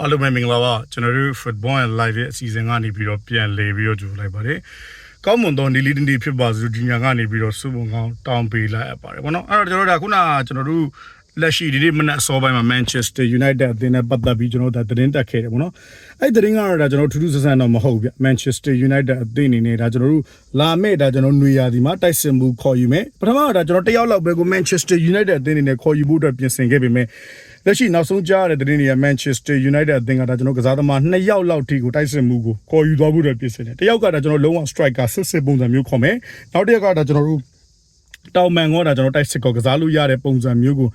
အားလုံးပဲမင်္ဂလာပါကျွန်တော်တို့ Football and Live ရဲ့အစီအစဉ်ကနေပြီးတော့ပြန်လည်ပြီးတော့ကြိုလိုက်ပါတယ်ကောင်းမွန်သောနေလီတင်တီဖြစ်ပါစို့ဒီညကနေပြီးတော့စုပုံကောင်းတောင်းပေးလိုက်ရပါတယ်ဘောနော်အဲ့တော့ကျွန်တော်တို့ကခုနကကျွန်တော်တို့လက်ရှိဒီနေ့မနက်အစောပိုင်းမှာ Manchester United အသင်းနဲ့ပတ်သက်ပြီးကျွန်တော်တို့ဒါသတင်းတက်ခဲ့တယ်ပေါ့နော်အဲ့ဒီသတင်းကတော့ဒါကျွန်တော်ထူးထူးဆန်းဆန်းတော့မဟုတ်ဗျ Manchester United အသင်းအနေနဲ့ဒါကျွန်တော်တို့လာမဲ့ဒါကျွန်တော်ຫນွေရာသီမှာတိုက်စစ်မှုခေါ်ယူမယ်ပထမကဒါကျွန်တော်တယောက်လောက်ပဲကို Manchester United အသင်းအနေနဲ့ခေါ်ယူဖို့အတွက်ပြင်ဆင်ခဲ့ပေမဲ့ လက်ရှိနောက်ဆုံးကြားရတဲ့သတင်းတွေက Manchester United အသင်းကဒါကျွန်တော်ကစားသမား2ယောက်လောက်ထိကိုတိုက်စစ်မှုကိုခေါ်ယူသွားဖို့အတွက်ပြင်ဆင်တယ်တယောက်ကဒါကျွန်တော်လုံးဝ striker စစ်စစ်ပုံစံမျိုးခေါ်မယ်နောက်တစ်ယောက်ကဒါကျွန်တော်တို့တောင်မန်ကောဒါကျွန်တော်တိုက်စစ်ကောကစားလို့ရတဲ့ပုံစံမျိုးကို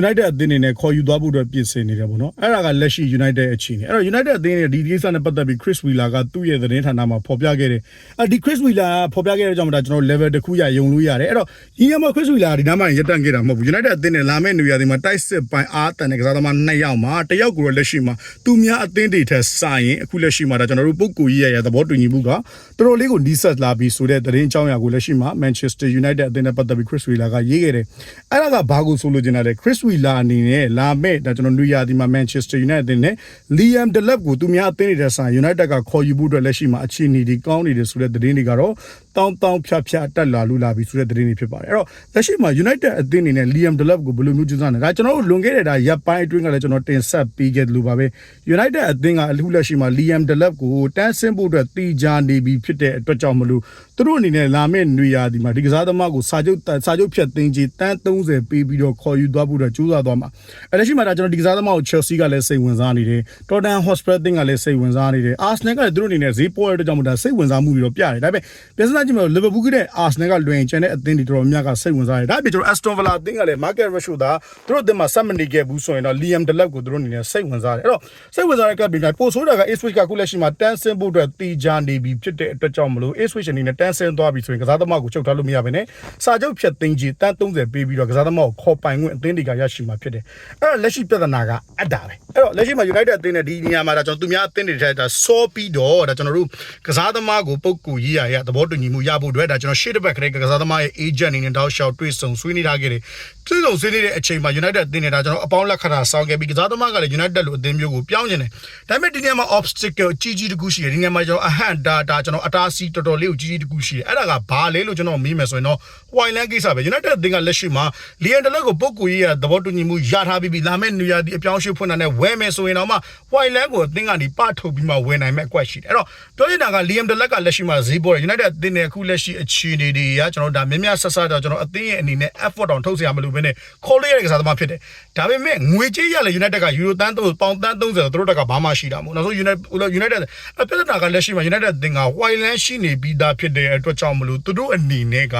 United အသင်းအနေနဲ့ခေါ်ယူသွားဖို့အတွက်ပြင်ဆင်နေတယ်ပေါ့နော်အဲ့ဒါကလက်ရှိ United အခြေအနေအဲ့တော့ United အသင်းရဲ့ဒီဒီကိစ္စနဲ့ပတ်သက်ပြီး Chris Wheeler ကသူ့ရဲ့သတင်းဌာနမှာဖော်ပြခဲ့တယ်အဲ့ဒီ Chris Wheeler ကဖော်ပြခဲ့တဲ့ကြောင့်ဒါကျွန်တော် level တစ်ခုရယုံလို့ရတယ်အဲ့တော့ဒီညမှာ Chris Wheeler ကဒီနားမှာရက်တန့်ခဲ့တာမဟုတ်ဘူး United အသင်းနဲ့လာမယ့်နေရာဒီမှာတိုက်စစ်ပိုင်းအားတန်တဲ့ကစားသမား2ယောက်မှာတစ်ယောက်ကိုတော့လက်ရှိမှာသူများအသင်းတွေထက်စာရင်အခုလက်ရှိမှာဒါကျွန်တော်တို့ပုဂ္ဂိုလ်ကြီးရဲ့သဘောတူညီမှုကတော်တော်လေးကိုနီးစပ်လာပြီးဆိုတဲ့သတင်းအကြောင်းအရာကိုလက်ရှိမှာ Manchester United အသင်းနဲ့ပတ်သက်ပြီး Chris Wheeler ကရေးခဲ့တယ်အဲ့ဒါကဘာကိုဆိုလိုချင်တာလဲ Chris Wheeler အနေနဲ့လာမဲ့ဒါကျွန်တော်နူယာဒီမှာ Manchester United အသင်းနဲ့ Liam Delap ကိုသူများအသင်းတွေထက်စာရင် United ကခေါ်ယူဖို့အတွက်လက်ရှိမှာအခြေအနေဒီကောင်းနေတယ်ဆိုတဲ့သတင်းတွေကတော့တောင်းတောင်းဖြတ်ဖြတ်တက်လာလို့လာပြီဆိုတဲ့သတင်းတွေဖြစ်ပါတယ်အဲ့တော့လက်ရှိမှာ United အသင်းအနေနဲ့ Liam Delap ကိုဘယ်လိုမျိုးကြိုးစားနေလဲဒါကျွန်တော်တို့လွန်ခဲ့တဲ့ဒါရပ်ပိုင်းအတွင်းကလည်းကျွန်တော်တင်ဆက်ပေးခဲ့တယ်လို့ပါပဲ United အသင်းကအခုလက်ရှိမှာ Liam Delap ကိုတန်းဆင်းဖို့အတွက်တီချာနေပြီဖြစ်တဲ့အတွက်ကြောင့်မလို့သူတို့အနေနဲ့လာမယ့်နေရာဒီမှာဒီကစားသမားကိုစာချုပ်စာချုပ်ဖြတ်သိမ်းကြီးတန်း30ပေးပြီးတော့ခေါ်ယူသွားဖို့အတွက်ကြိုးစားသွားမှာအဲ့လက်ရှိမှာဒါကျွန်တော်ဒီကစားသမားကို Chelsea ကလည်းစိတ်ဝင်စားနေတယ် Tottenham Hotspur အသင်းကလည်းစိတ်ဝင်စားနေတယ် Arsenal ကလည်းသူတို့အနေနဲ့ဈေးပေါ်ရတဲ့ကြောင့်မို့ဒါစိတ်ဝင်စားမှုတွေတော့ပြတယ်ဒါပေမဲ့ပြန်စမ်းကြည့်မယ် Liverpool ကတဲ့ Arsenal ကလွင်ကျန်တဲ့အသင်းတွေတော်တော်များများကစိတ်ဝင်စားတယ်ဒါပေမဲ့ကျွန်တော် Aston Villa အသင်းကလည်း Market Ratio ဒါသူတို့အသင်းမှာ set မနေခဲ့ဘူးဆိုရင်တော့ Liam Delap ကိုသူတို့အနေနဲ့စိတ်ဝင်စားတယ်အဲ့တော့စိတ်ဝင်စားတဲ့ကပ်ပြီးတိုင်းပိုဆိုးတာက Ipswich ကအခုလက်ရှိမှာတန်းဆင်းဖို့အတွက်တီချာနေပြီဖြစ်တဲ့အတွက်ကြောင့်မလို့ Ipswich အနေနဲ့တန်းဆင်းသွားပြီဆိုရင်ကစားသမားကိုချုပ်ထားလို့မရဘဲနဲ့စာချုပ်ဖြတ်သိမ်းကြီးတန်း30ပေးပြီးတော့ကစားသမားကိုခေါ်ပိုင်ခွင့်အသင်းတွေကရရှိမှာဖြစ်တယ်အဲ့တော့လက်ရှိပြဿနာကအပ်တာပဲအဲ့တော့လက်ရှိမှာ United အသင်းနဲ့ဒီနေရာမှာဒါကျွန်တော်သူများအသင်းတွေထဲဒါစောပြီးတော့ဒါကျွန်တော်တို့ကစားသမားကိုပုတ်ကူရေးရရသဘောတူညီမှုရဖို့အတွက်ဒါကျွန်တော်ရှေ့တစ်ဘက်ကလေးကစားသမားရဲ့ agent အနေနဲ့တောက်လျှောက်တွေ့ဆုံဆွေးနွေးထားခဲ့တယ်တွေ့ဆုံဆွေးနွေးတဲ့အချိန်မှာ United အသင်းနဲ့ဒါကျွန်တော်အပေါင်းလက်ခတာဆောင်းခဲ့ပြီးကစားသမားကလည်း United လိုအသင်းမျိုးကိုပြောင်းနေတယ်ဒါပေမဲ့ဒီနေရာမှာ obstacle ကြီးကြီးတစ်ခုရှိတယ်ဒီနေရာမှာကျွန်တော်အဟန့်ဒါဒါကျွန်တော်အတားစီးတော်တော်လေးကိုကြီးကြီးတစ်ခုရှိတယ်အဲ့ဒါကဘာလဲလို့ကျွန်တော်မေးမယ်ဆိုရင်တော့ Wildland ကိစ္စပဲ United အသင်းကလက်ရှိမှာ Liam Delap ကိုပုတ်ကူရေးရသဘောတူညီမှုရထားပြီးပြီလာမယ့်နေရာဒီအပြောင်းအရွှေ့ဖွင့်တာနဲ့ဝယ်မယ်ဆိုရင်တော့မှ Wildland ကိုအသင်းကနေပထုတ်ပြီးမှဝယ်နိုင်မဲ့အကွက်ရှိတယ်အဲ့တော့ပြောချင်တာက Liam Delap ကလက်ရှိမှာဈေးပေါ်တယ် United အသင်းတဲ့အခုလက်ရှိအခြေအနေတွေကကျွန်တော်ဒါမြင်မြဆဆတော့ကျွန်တော်အသင်းရဲ့အနေနဲ့ effort တောင်ထုတ်စရာမလိုဘဲနဲ့ခေါ်လိုက်ရတဲ့ကစားသမားဖြစ်တယ်ဒါပေမဲ့ငွေကြေးရလေ United ကယူရိုတန်း30ပေါင်တန်း30ဆိုတော့သူတို့တက်ကဘာမှရှိတာမဟုတ်နောက်ဆုံး United United အပြဿနာကလက်ရှိမှာ United သင်က white line ရှိနေပြီးသားဖြစ်တဲ့အတွက်ကြောင့်မလို့သူတို့အနေနဲ့က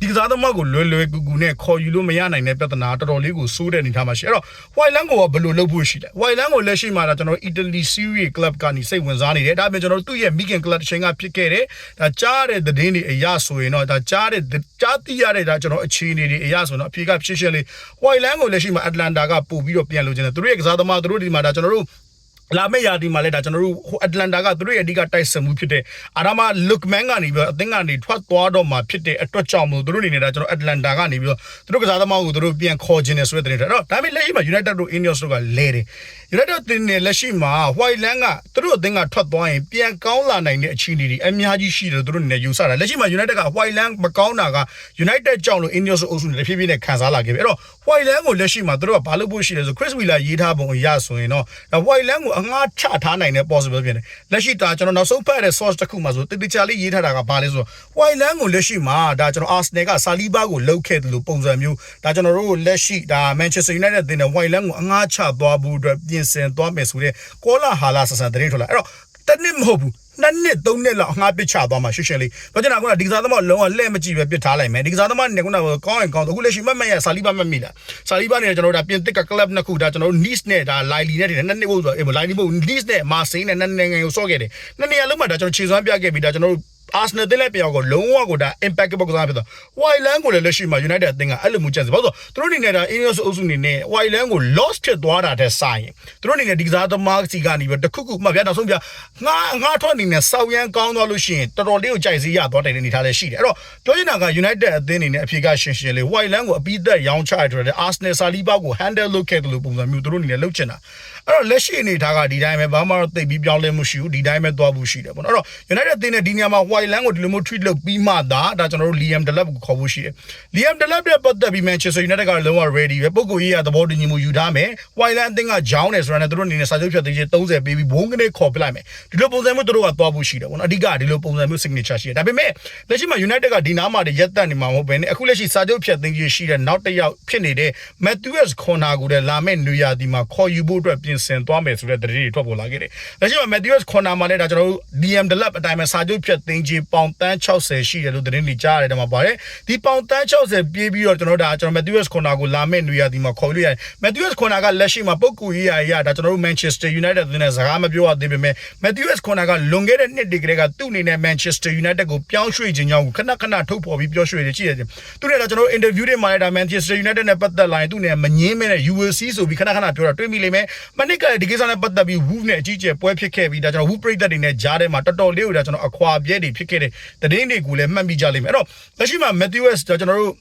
ဒီကစားသမားကိုလွယ်လွယ်ကူကူနဲ့ခေါ်ယူလို့မရနိုင်တဲ့ပြဿနာတော်တော်လေးကိုစိုးတဲ့အနေထားမှာရှိအဲ့တော့ white line ကိုကဘယ်လိုလုပ်ဖို့ရှိလဲ white line ကိုလက်ရှိမှာကျွန်တော် Italy Serie Club ကနေစိတ်ဝင်စားနေတယ်ဒါပေမဲ့ကျွန်တော်တို့သူ့ရဲ့ Milan Club တစ်ချိန်ကဖြစ်ခဲ့တယ်ဒါကြားတဲ့သတင်းတွေအရဆိုရင်တော့ဒါကြားတဲ့ကြားသိရတဲ့ဒါကျွန်တော်အခြေအနေတွေအရဆိုရင်တော့အဖြေကဖြစ်ရှင်းလေး Wildland ကိုလက်ရှိမှာ Atlanta ကပို့ပြီးတော့ပြန်လို့ကျင်တယ်သူတို့ရဲ့ကစားသမားသူတို့ဒီမှာဒါကျွန်တော်တို့ လာမယ့်ရာဒီမှာလည်းဒါကျွန်တော်တို့ဟိုအတလန်တာကသူတို့ရဲ့အဓိကတိုက်ဆင်မှုဖြစ်တဲ့အာရမလုတ်မန်ကနေပြီးတော့အသင်းကနေထွက်သွားတော့မှဖြစ်တဲ့အတွက်ကြောင့်မို့သူတို့အနေနဲ့ဒါကျွန်တော်အတလန်တာကနေပြီးတော့သူတို့ကစားသမားကိုသူတို့ပြန်ခေါ်ခြင်းနဲ့ဆိုတဲ့တဲ့အဲ့တော့ဒါပေမဲ့လက်ရှိမှာ United တို့ Ineos တို့ကလဲတယ် United တင်နေလက်ရှိမှာ Whiteland ကသူတို့အသင်းကထွက်သွားရင်ပြန်ကောင်းလာနိုင်တဲ့အခြေအနေတွေအများကြီးရှိတယ်သူတို့အနေနဲ့ယူဆတာလက်ရှိမှာ United က Whiteland မကောင်းတာက United ကြောင့်လို့ Ineos အုပ်စုနဲ့ဖြည်းဖြည်းနဲ့ခံစားလာခဲ့ပြီအဲ့တော့ Whiteland ကိုလက်ရှိမှာသူတို့ကဘာလုပ်ဖို့ရှိလဲဆို Chris Wheeler ရေးထားပုံအရဆိုရင်တော့ Whiteland ကိုအငှားချထားနိုင်တဲ့ possible ဖြစ်တယ်လက်ရှိဒါကျွန်တော်နောက်ဆုံးဖတ်ရတဲ့ source တစ်ခုမှာဆိုတိတိကျလေးရေးထားတာကဘာလဲဆိုတော့ Whiteland ကိုလက်ရှိမှာဒါကျွန်တော် Arsenal က Saliba ကိုလှုပ်ခဲ့တယ်လို့ပုံစံမျိုးဒါကျွန်တော်တို့လက်ရှိဒါ Manchester United တင်တဲ့ Whiteland ကိုအငှားချသွားဖို့အတွက်ပြင်ဆင်သွားမယ်ဆိုတဲ့ကောလာဟာလာဆဆန်တရင်ထွက်လာအဲ့တော့တနစ်မဟုတ်ဘူး နှစ်နှစ်သုံးနှစ်လောက်အငှားပစ်ချသွားမှာရှင်းရှင်းလေး။ဘာကြောင့်လဲကဒီကစားသမားလုံးဝလက်မကြည့်ပဲပစ်ထားလိုက်မယ်။ဒီကစားသမားနဲ့ကကောင်းရင်ကောင်းအခုလက်ရှိမမတ်ရဆာလီဘာမတ်မိလား။ဆာလီဘာနဲ့ကျွန်တော်တို့ဒါပြင်သစ်ကကလပ်နှစ်ခုဒါကျွန်တော်တို့ Nice နဲ့ဒါ Lily နဲ့နှစ်နှစ်ဖို့ဆိုအေး Lily ဖို့ Nice နဲ့ Marseille နဲ့နှစ်နိုင်ငံကိုစော့ခဲ့တယ်။နှစ်နေရာလုံးမှာဒါကျွန်တော်ခြေစွမ်းပြခဲ့ပြီးဒါကျွန်တော်တို့ အာဆနယ်တင်လက်ပြောင်းကိုလုံးဝကိုဒါ impact ဘောက်ကစားဖြစ်တော့ Wildland ကိုလည်းလက်ရှိမှာ United အသင်းကအဲ့လိုမျိုးချက်စီဘာလို့ဆိုသူတို့အနေနဲ့ဒါ Ineos အုပ်စုအနေနဲ့ Wildland ကို lost ဖြစ်သွားတာတဲ့ဆိုင်သူတို့အနေနဲ့ဒီကစားသမားစီကနေပြီးတခုခုမှဗျာနောက်ဆုံးပြငါငါထွက်အနေနဲ့စောက်ရန်ကောင်းသွားလို့ရှိရင်တော်တော်လေးကိုကြိုက်စီရသွားတဲ့အနေထားလည်းရှိတယ်အဲ့တော့ပြောချင်တာက United အသင်းအနေနဲ့အဖြေကရှင်းရှင်းလေး Wildland ကိုအပြီးသက်ရောင်းချရတဲ့ Arsenal Saliba ကို handle လုပ်ခဲ့တယ်လို့ပုံစံမျိုးသူတို့အနေနဲ့လုပ်ချင်တာအဲ့တော့လက်ရှိအနေထားကဒီတိုင်းပဲဘာမှတော့သိပ်ပြီးပြောင်းလဲမှုရှိဘူးဒီတိုင်းပဲသွားဖို့ရှိတယ်ပေါ့နော်အဲ့တော့ United တင်းနဲ့ဒီညမှာ White Land ကိုဒီလိုမျိုး treat လုပ်ပြီးမှသာဒါကျွန်တော်တို့ Liam Delap ကိုခေါ်ဖို့ရှိတယ် Liam Delap ရဲ့ပတ်သက်ပြီး Manchester United ကလုံးဝ ready ပဲပုံကိုကြီးကသဘောတူညီမှုယူထားမယ် White Land အသင်းကဂျောင်းတယ်ဆိုတာနဲ့သူတို့အနေနဲ့စာချုပ်ဖြတ်သိမ်းခြင်း30ပေးပြီးဘုံကနေခေါ်ပြလိုက်မယ်ဒီလိုပုံစံမျိုးသူတို့ကသွားဖို့ရှိတယ်ပေါ့နော်အဓိကဒီလိုပုံစံမျိုး signature ရှိတယ်ဒါပေမဲ့လက်ရှိမှာ United ကဒီနားမှာတည်းရက်တက်နေမှာမဟုတ်ဘဲနဲ့အခုလက်ရှိစာချုပ်ဖြတ်သိမ်းခြင်းရှိတဲ့နောက်တစ်ယောက်ဖြစ်နေတဲ့ Matthews Corner ကိုလည်းလာမယ့်နွေရာသီမှာခေါ်ယူဖို့အတွက်ပြင်ဆင်သွားမယ်ဆိုတဲ့သတင်းတွေထွက်ပေါ်လာခဲ့တယ်လက်ရှိမှာ Matthews Corner မှာလည်းဒါကျွန်တော်တို့ DM Delap အတိုင်းပဲစာချုပ်ဖြတ်သိမ်းခြင်းပေါင်တန်း60ရှိတယ်လို့သတင်းတွေကြားရတယ်တမှာပါတယ်ဒီပေါင်တန်း60ပြေးပြီးတော့ကျွန်တော်တို့ဒါကျွန်တော် Matthews Corner ကိုလာမယ့်နွေရာသီမှာခေါ်လို့ရတယ် Matthews Corner ကလက်ရှိမှာပုတ်ကူရေးရရဒါကျွန်တော်တို့ Manchester United နဲ့စကားမပြောရသေးပေမဲ့ Matthews Corner ကလွန်ခဲ့တဲ့နှစ်တည်းကလေးကသူ့အနေနဲ့ Manchester United ကိုပြောင်းရွှေ့ခြင်းကြောင့်ခဏခဏထုတ်ဖော်ပြီးပြောရွှေ့နေကြည့်ရတယ်သူနဲ့တော့ကျွန်တော်တို့ interview တွေမှာလည်းဒါ Manchester United နဲ့ပတ်သက်လာရင်သူနဲ့မငင်းမဲနဲ့ ULC ဆိုပြီးခဏခဏပြောတာတွေ့မိလိမ့်မယ်မနစ်ကလည်းဒီကိစ္စနဲ့ပတ်သက်ပြီး Wolf နဲ့အကြီးအကျယ်ပွဲဖြစ်ခဲ့ပြီးဒါကျွန်တော် Wolf ပြည်သက်တွေနဲ့ကြားထဲမှာတော်တော်လေးကိုဒါကျွန်တော်အခွာပြဲတွေဖြစ်ခဲ့တဲ့သတင်းတွေကိုလည်းမှတ်မိကြလိမ့်မယ်အဲ့တော့လက်ရှိမှာ Matthews ဒါကျွန်တော်တို့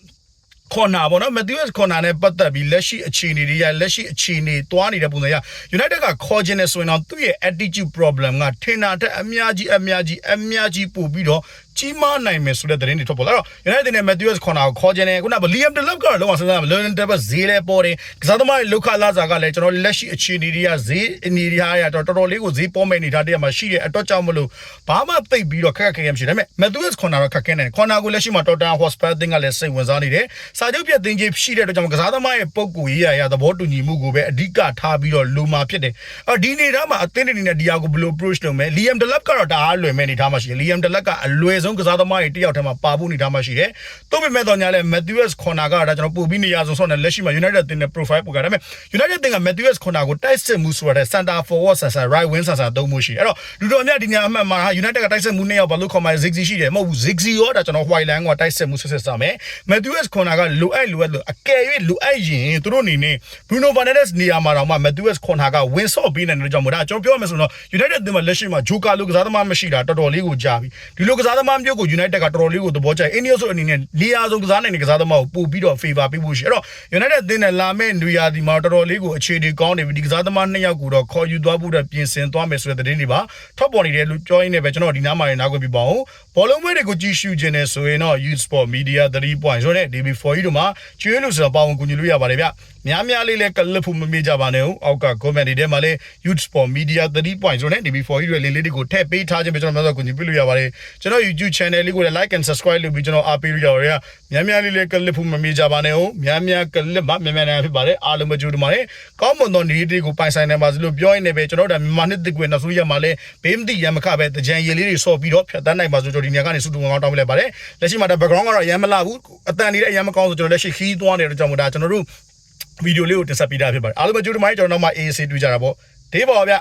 corner ပေါ့နော် Matthews corner နဲ့ပတ်သက်ပြီးလက်ရှိအခြေအနေတွေရလက်ရှိအခြေအနေတွားနေတဲ့ပုံစံရ United ကခေါ်ခြင်းနဲ့ဆိုရင်တော့သူ့ရဲ့ attitude problem ကထင်တာတဲ့အများကြီးအများကြီးအများကြီးပို့ပြီးတော့ ကြီးမားနိုင်မယ်ဆိုတဲ့သတင်းတွေထွက်ပေါ်လာတော့ United နဲ့ Matthews corner ကိုခေါ်ခြင်းနဲ့ခုနက Liam Delap ကတော့လောကစဉ်းစားမ Learning Table ဈေးလဲပေါ်တယ်ကစားသမားရဲ့လောက်ခလာစာကလည်းကျွန်တော်လက်ရှိအခြေအနေတွေကဈေးအနေတွေဟာရတော့တော်တော်လေးကိုဈေးပေါ်မဲ့နေတာတည်းမှာရှိတဲ့အတွက်ကြောင့်မလို့ဘာမှသိပ်ပြီးတော့ခက်ခက်ခဲခဲမရှိဒါပေမဲ့ Matthews corner တော့ခက်ခဲနေတယ် corner ကိုလက်ရှိမှာ Tottenham Hotspur အသင်းကလည်းစိတ်ဝင်စားနေတယ်စာချုပ်ပြတ်သိမ်းခြင်းရှိတဲ့အတွက်ကြောင့်ကစားသမားရဲ့ပုံကူရေးရရသဘောတူညီမှုကိုပဲအဓိကထားပြီးတော့လိုမှာဖြစ်တယ်အော်ဒီနေသားမှာအသင်းအနေနဲ့ဒီဟာကိုဘယ်လို approach လုပ်မလဲ Liam Delap ကတော့တအားလွယ်မဲ့နေသားမှာရှိတယ် Liam Delap ကအလွယ်ဆုံးကစားသမားတွေတယောက်တည်းမှာပါဖို့နေသားမှာရှိတယ်။သို့ပေမဲ့တော့ညာလဲ Matthews Corner ကဒါကျွန်တော်ပို့ပြီးနေရဆုံးဆော့နေလက်ရှိမှာ United တင်တဲ့ profile ပို့ကြဒါပေမဲ့ United တင်က Matthews Corner ကိုတိုက်စစ်မှုဆိုရတဲ့ center forward ဆန်ဆန် right wing ဆန်ဆန်သုံးမှုရှိတယ်။အဲ့တော့လူတော်အများဒီညာအမှတ်မှာ United ကတိုက်စစ်မှုနှစ်ယောက်ဘာလို့ခေါ်မှာ Ziggy ရှိတယ်မဟုတ်ဘူး Ziggy ရောဒါကျွန်တော် White Line ကတိုက်စစ်မှုဆက်ဆက်စမယ်။ Matthews Corner ကလိုအပ်လိုအပ်လို့အကယ်၍လိုအပ်ရင်သူတို့အနေနဲ့ Bruno Fernandes နေရာမှာတော့မှ Matthews Corner ကဝင်းဆော့ပေးနိုင်တဲ့ကြောင့်မို့ဒါကျွန်တော်ပြောရမယ်ဆိုတော့ United တင်မှာလက်ရှိမှာ Joker လို့ကစားသမားမရှိတာတော်တော်လေးကိုကြာပြီဒီလိုကစားသမားမျိုးကို United ကတော်တော်လေးကိုသဘောကျတယ် India ဆိုအနေနဲ့နေရာဆုံးကစားနိုင်တဲ့ကစားသမားကိုပို့ပြီးတော့ favor ပေးဖို့ရှိအဲ့တော့ United တင်တဲ့လာမဲ့နွေရာသီမှာတော်တော်လေးကိုအခြေအနေကောင်းနေပြီဒီကစားသမားနှစ်ယောက်ကိုတော့ခေါ်ယူသွားဖို့အတွက်ပြင်ဆင်သွားမယ်ဆိုတဲ့သတင်းတွေပါထောက်ပေါ်နေတယ်လို့ပြောရင်းနဲ့ပဲကျွန်တော်ဒီနားမှာနေနားခွင့်ပြပါအောင်ဘောလုံးပွဲတွေကိုကြည့်ရှုခြင်းနဲ့ဆိုရင်တော့ Youth Sport Media 3 point ဆိုတဲ့ DB4 ကြီးတို့မှာကျွေးလို့ဆိုတော့ပေါဝင်ကူညီလို့ရပါတယ်ဗျများများလေးလည်းကလစ်ဖို့မမေ့ကြပါနဲ့ဦးအောက်က comment တွေထဲမှာလည်း Youth Sport Media 3 point ဆိုတဲ့ DB4 ကြီးတွေလေးလေးတွေကိုထည့်ပေးထားခြင်းပဲကျွန်တော်များစွာကူညီပြလို့ရပါတယ်ကျွန်တော် YouTube channel လေးကိုလည်း like and subscribe လုပ်ပြီးကျွန်တော်အားပေးလို့ရပါတယ်များများလေးလည်းကလစ်ဖို့မမေ့ကြပါနဲ့ဦးများများကလစ်မှများများနိုင်ဖြစ်ပါတယ်အားလုံးပဲကြိုးတပါတယ်ကောင်းမွန်သောနေ့တွေကိုပိုင်ဆိုင်နိုင်ပါစေလို့ပြောရင်းနဲ့ပဲကျွန်တော်တို့မြန်မာနှစ်တစ်ကွယ်နောက်ဆုံးရက်မှာလည်းဘေးမတိရမခပဲတကြံရည်လေးတွေဆော့ပြီးတော့ဖြတ်တန်းနိုင်ပါစေကျွန်တော်ဒီနေရာကနေစုတူငောင်းတောင်းပေးလိုက်ပါတယ်လက်ရှိမှာတော့ background ကတော့အရင်မလာဘူးအတန်နေတဲ့အရင်မကောင်းဆိုကျွန်တော်လက်ရှိခီးသွားနေတဲ့ကြောင့်မို့ဒါကျွန်တော်တို့ ဗီဒီယိုလေးကိုတင်ဆက်ပေးတာဖြစ်ပါတယ်အားလုံးပဲကြိုးတမိုင်းကျွန်တော်နောက်မှ AAC တွေ့ကြတာပေါ့ဒေးပါဗျ